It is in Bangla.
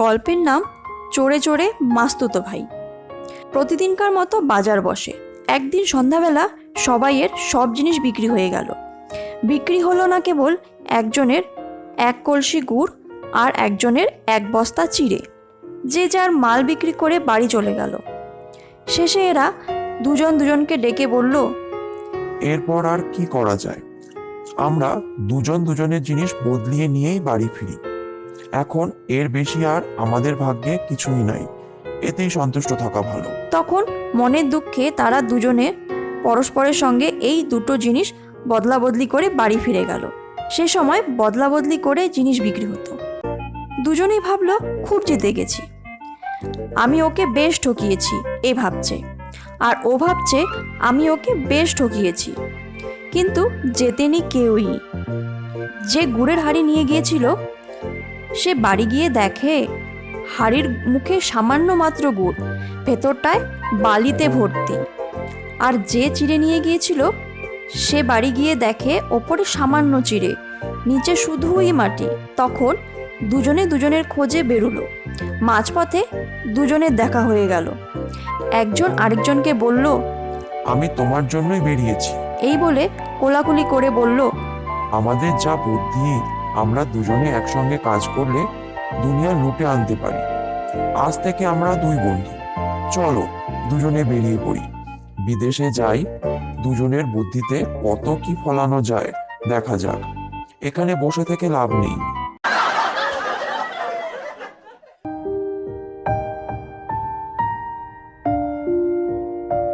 গল্পের নাম চোরে চোরে মাস্তুতো ভাই। প্রতিদিনকার মতো বাজার বসে। একদিন সন্ধ্যাবেলা সবাইয়ের সব জিনিস বিক্রি হয়ে গেল। বিক্রি হলো না কেবল একজনের এক কলসি গুড় আর একজনের এক বস্তা চিড়ে। যে যার মাল বিক্রি করে বাড়ি চলে গেল। শেষে এরা দুজন দুজনকে ডেকে বলল, এরপর আর কি করা যায়? আমরা দুজন দুজনের জিনিস বদলিয়ে নিয়েই বাড়ি ফিরি। এখন এর বেশি আর আমাদের ভাগ্যে কিছুই নাই। এতেই সন্তুষ্ট থাকা ভালো। তখন মনের দুঃখে তারা দুজনে পরস্পরের সঙ্গে এই দুটো জিনিস বদলা বদলি করে বাড়ি ফিরে গেল। সে সময় বদলা বদলি করে জিনিস বিক্রি হতো। দুজনেই ভাবলো, খুব জিতে গেছি। আমি ওকে বেশ ঠকিয়েছি, এ ভাবছে। আর ও ভাবছে, আমি ওকে বেশ ঠকিয়েছি। কিন্তু জেতেনি কেউই। যে গুড়ের হাড়ি নিয়ে গিয়েছিল সে বাড়ি গিয়ে দেখে হাড়ির মুখে সামান্য মাত্র গুড় ভেতরটায় বালিতে ভর্তি। আর যে চিড়ে নিয়ে গিয়েছিল সে বাড়ি গিয়ে দেখে ওপরে সামান্য চিড়ে নিচে শুধুই মাটি। তখন দুজনে দুজনের খোঁজে বেরুলো। মাঝপথে দুজনের দেখা হয়ে গেল। একজন আরেকজনকে বলল আমি তোমার জন্যই বেরিয়েছি। এই বলে কোলাকুলি করে বলল আমাদের যা বুদ্ধি আমরা দুজনে একসঙ্গে কাজ করলে দুনিয়া লুটে আনতে পারি। আজ থেকে আমরা দুই বন্ধু। চলো, দুজনে বেরিয়ে পড়ি। বিদেশে যাই, দুজনের বুদ্ধিতে কত কি ফলানো যায় দেখা যাক। এখানে বসে থেকে লাভ নেই।